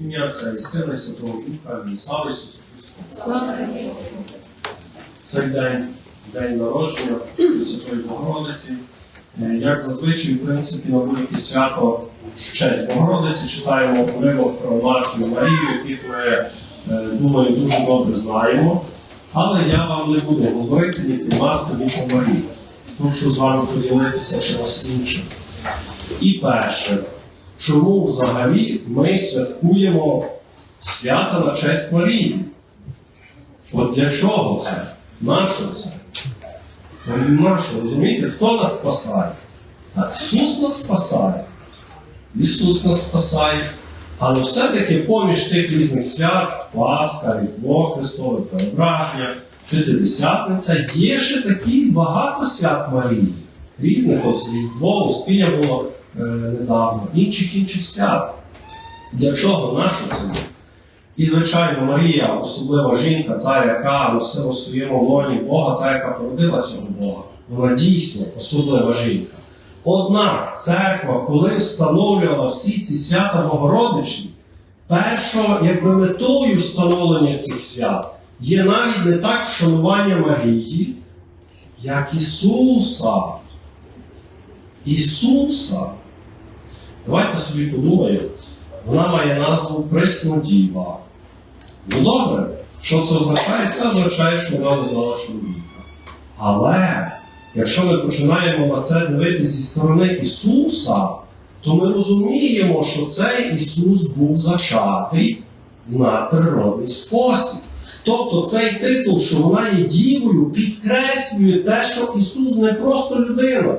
ім'я Отця і Сина, і Святого Духа, і слава Ісусу Христу. Слава Цей день, день народження Святої Богородиці. Е, Як зазвичай, в принципі, на будь-яке свято в честь Богородиці читаємо уривок про Мартину Марію, яких ми, е, думаю, дуже добре знаємо. Але я вам не буду говорити ні про Марту, ні про Марію. Прошу з вами поділитися чимось іншим. І перше, чому взагалі ми святкуємо свята на честь Марії? От для чого це? Нащо це? Нащо, розумієте, хто нас спасає? Ісус нас спасає. Ісус нас спасає. Але все-таки поміж тих різних свят, Пасха, Різдво Христове, Преображення, П'ятидесятниця, є ще такі багато свят Марії. Різних ось Різдво, Успіння було недавно, інших інших свят. Для чого нащо це? І, звичайно, Марія, особлива жінка, та, яка носила у своєму лоні Бога, та, яка породила цього Бога. Вона дійсно особлива жінка. Однак церква, коли встановлювала всі ці свята Богородичі, першою якби метою встановлення цих свят є навіть не так вшанування Марії, як Ісуса. Ісуса. Давайте собі подумаємо. Вона має назву Преснодіва. Ну добре, що це означає? Це означає, що вона визнала чоловіка. Але якщо ми починаємо на це дивитися зі сторони Ісуса, то ми розуміємо, що цей Ісус був зачатий в надприродний спосіб. Тобто цей титул, що вона є дівою, підкреслює те, що Ісус не просто людина.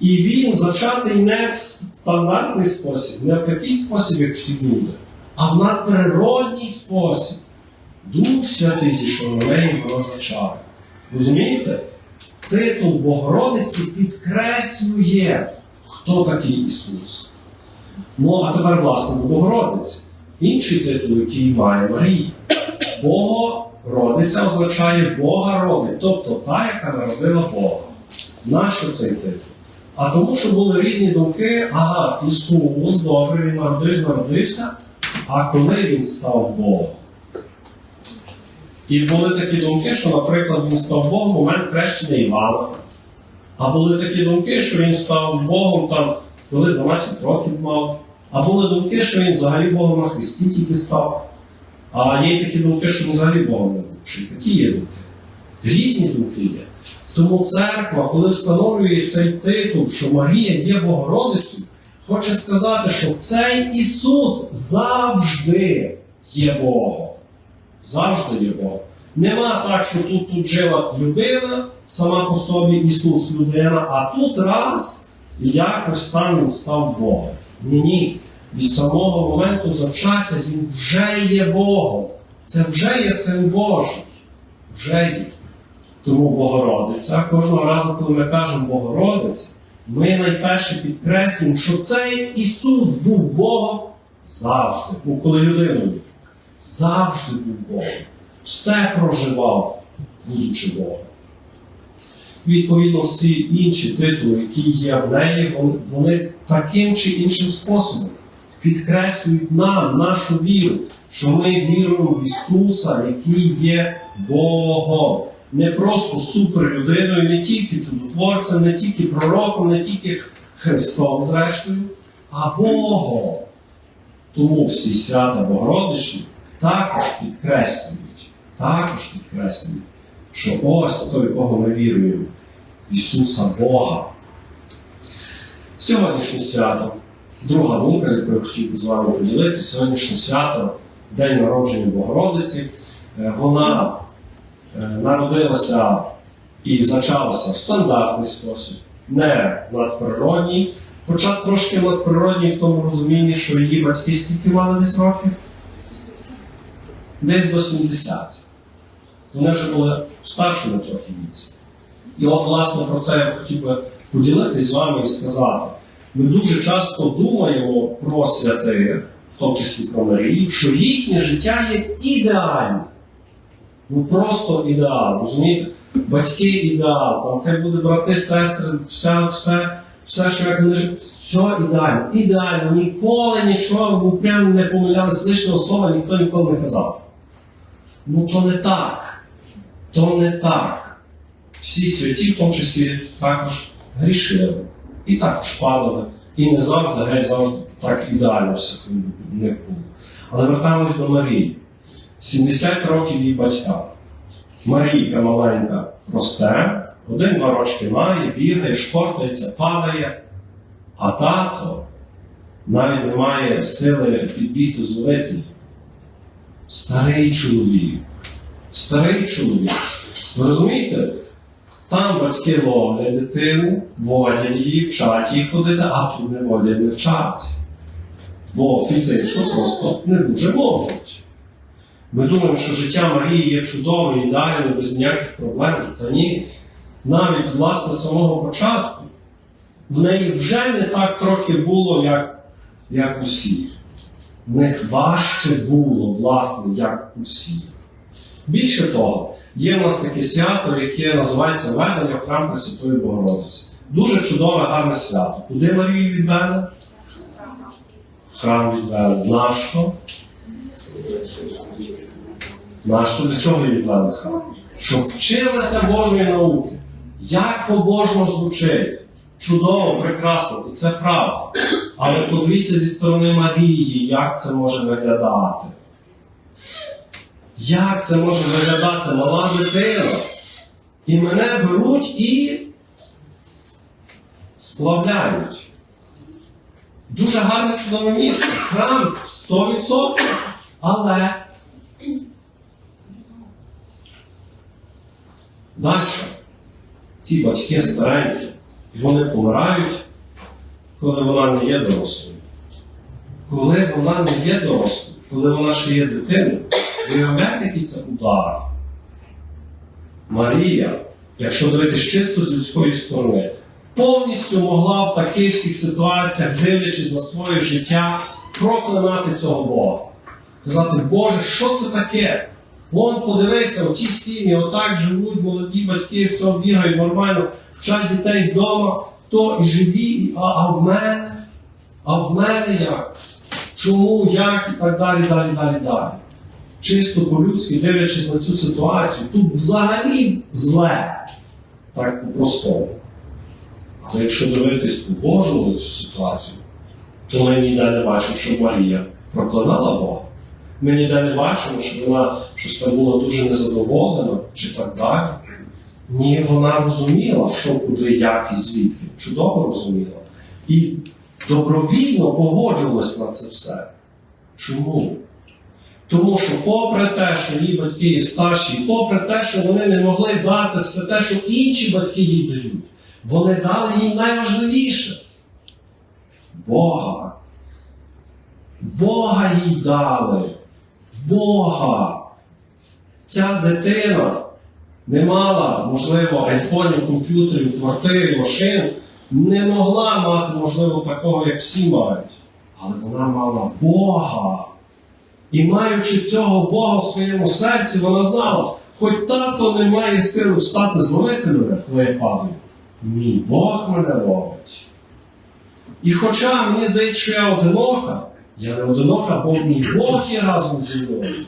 І він зачатий не в стандартний спосіб, не в такий спосіб, як всі люди, а в надприродній спосіб. Дух Святий зійшов на неї зачата. Розумієте? Титул Богородиці підкреслює, хто такий Ісус. Ну, а тепер, власне, до Богородиці. Інший титул, який має Марія. Богородиця означає Бога родить, тобто та, яка народила Бога. Нащо цей титул? А тому, що були різні думки, ага, Ісус, добре, він народився, народився, а коли він став Богом? І були такі думки, що, наприклад, він став Богом в момент хрещення Івана. А були такі думки, що він став Богом там, коли 12 років мав. А були думки, що він взагалі Богом на Христі тільки став. А є такі думки, що він взагалі Богом не був. Такі є думки? Різні думки є. Тому церква, коли встановлює цей титул, що Марія є Богородицею, хоче сказати, що цей Ісус завжди є Богом. Завжди є Богом. Нема так, що тут, тут жила людина, сама по собі Ісус людина, а тут раз і якось там він став Богом. Ні, ні. Від самого моменту зачаття він вже є Богом. Це вже є син Божий. Вже є. Тому Богородиця, кожного разу, коли ми кажемо Богородиця, ми найперше підкреслюємо, що цей Ісус був Богом завжди, був коли людиною. Завжди був Богом. Все проживав, будучи Богом. Відповідно, всі інші титули, які є в неї, вони- таким чи іншим способом підкреслюють нам нашу віру, що ми віруємо в Ісуса, який є Богом не просто суперлюдиною, не тільки чудотворцем, не тільки пророком, не тільки Христом, зрештою, а Богом. Тому всі свята Богородичні також підкреслюють, також підкреслюють, що ось той, кого ми віруємо, Ісуса Бога. Сьогоднішнє свято, друга думка, з якою хотів би з вами поділитися, сьогоднішнє свято, День народження Богородиці, е, вона народилася і зачалася в стандартний спосіб, не надприродній, хоча трошки надприродній в тому розумінні, що її батьки скільки мали десь років? Десь до 70. Вони вже були старшими трохи віці. І от, власне, про це я хотів би поділитися з вами і сказати. Ми дуже часто думаємо про святих, в тому числі про Марію, що їхнє життя є ідеальним. Ну просто ідеал, розумієте? Батьки ідеал, там хай буде брати, сестри, все, все все, що вони жили, все ідеально, ідеально, ніколи нічого, ну прям не помилялися лишнього слова, ніхто ніколи не казав. Ну то не так. То не так. Всі святі, в тому числі, також грішили. І також падали. І не завжди, геть завжди так ідеально все не було. Але вертаємось до Марії. 70 років її батька. Марійка маленька росте, один-два рочки має, бігає, шпортається, падає, а тато навіть не має сили підбігти зловити. Старий чоловік. Старий чоловік. Ви розумієте? Там батьки ловлять дитину, водять її, вчать її ходити, а тут не водять, не вчать. Бо фізично просто не дуже можуть. Ми думаємо, що життя Марії є чудове, ідеальне, без ніяких проблем. Та ні. Навіть з самого початку в неї вже не так трохи було, як, як усіх. В них важче було, власне, як усіх. Більше того, є в нас таке свято, яке називається Ведення в храм Пресвятої Богородиці. Дуже чудове, гарне свято. Куди Марію відвели? Храм відвели. Нащо? Нащо для чого її храм? Щоб вчилася Божої науки. Як по-божому звучить? Чудово, прекрасно, і це правда. Але подивіться зі сторони Марії, як це може виглядати. Як це може виглядати мала дитина? І мене беруть і сплавляють. Дуже гарне чудове місце. Храм 100%, але далі. Ці батьки старенькі, і вони помирають, коли вона не є дорослою. Коли вона не є дорослою, коли вона ще є дитиною, уявляєте, який це удар. Марія, якщо дивитись чисто з людської сторони, повністю могла в таких всіх ситуаціях, дивлячись на своє життя, проклинати цього Бога. Казати, Боже, що це таке? Вон подивися, оті сім'ї, отак живуть, молоді батьки, все бігають нормально, вчать дітей вдома, то і живі, а, а в мене? А в мене як? Чому, як і так далі, далі, далі, далі. Чисто по-людськи дивлячись на цю ситуацію, тут взагалі зле, так по-простому. Але якщо дивитись по-божому цю ситуацію, то ми ніде не бачимо, що Марія проклинала Бога. Ми ніде не бачимо, що вона щось там була дуже незадоволена чи так далі. Ні, вона розуміла, що куди, як і звідки. Чудово розуміла. І добровільно погоджувалась на це все. Чому? Тому що, попри те, що її батьки є старші, попри те, що вони не могли дати все те, що інші батьки їй дають, вони дали їй найважливіше Бога. Бога їй дали. Бога. Ця дитина не мала, можливо, айфонів, комп'ютерів, квартири, машин, не могла мати, можливо, такого, як всі мають. Але вона мала Бога. І маючи цього Бога в своєму серці, вона знала, хоч тато не має сили встати зловити мене, коли я падаю, мій Бог мене ловить. І хоча мені здається, що я одинока, я не одинока, бо мій Бог є разом зі мною.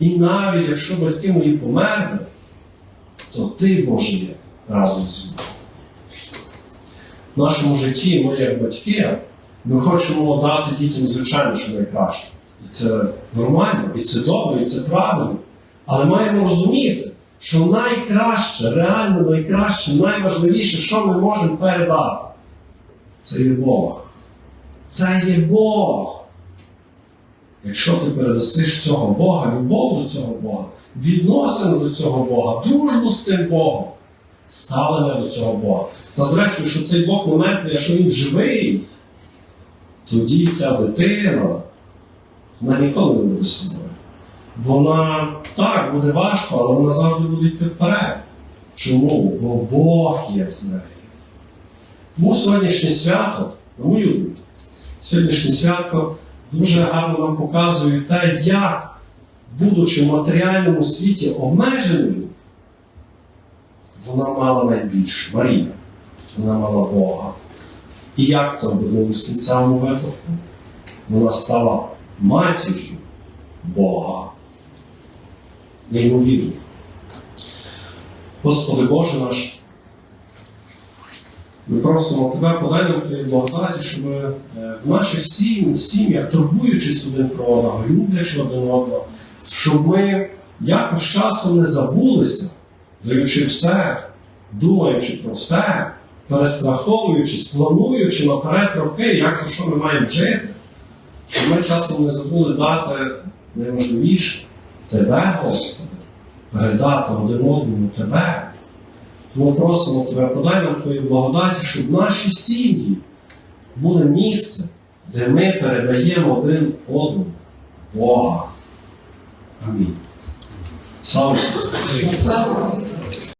І навіть якщо батьки мої померли, то ти, Боже, є разом зі мною. В нашому житті ми, як батьки, ми хочемо дати дітям, звичайно, що найкраще. І це нормально, і це добре, і це правильно. Але маємо розуміти, що найкраще, реально найкраще, найважливіше, що ми можемо передати, це є Бог. Це є Бог. Якщо ти передасиш цього Бога, любов до цього Бога, відносини до цього Бога, дружбу з цим Богом, ставлення до цього Бога. Та зрештою, що цей Бог не мертвий, а що він живий, тоді ця дитина, вона ніколи не буде собою. Вона так буде важко, але вона завжди буде йти вперед. Чому? Бо Бог є з нею. Тому сьогоднішнє свято, на мою сьогоднішнє свято дуже гарно нам показує те, як, будучи в матеріальному світі обмеженою, вона мала найбільше Марія. Вона мала Бога. І як це обернулося в цьому випадку? Вона стала матір'ю Бога. Неймовірно. Господи Боже наш, ми просимо Тебе, подай нам Твої благодаті, щоб е, в наших сім- сім'ях, турбуючись один про одного, люблячи один одного, щоб ми якось часом не забулися, даючи все, думаючи про все, перестраховуючись, плануючи наперед роки, як що ми маємо жити, щоб ми часом не забули дати найважливіше Тебе, Господи, передати один одному Тебе. Тому просимо Тебе, подай нам Твою благодаті, щоб наші сім'ї були місце, де ми передаємо один одному Бога. Амінь. Слава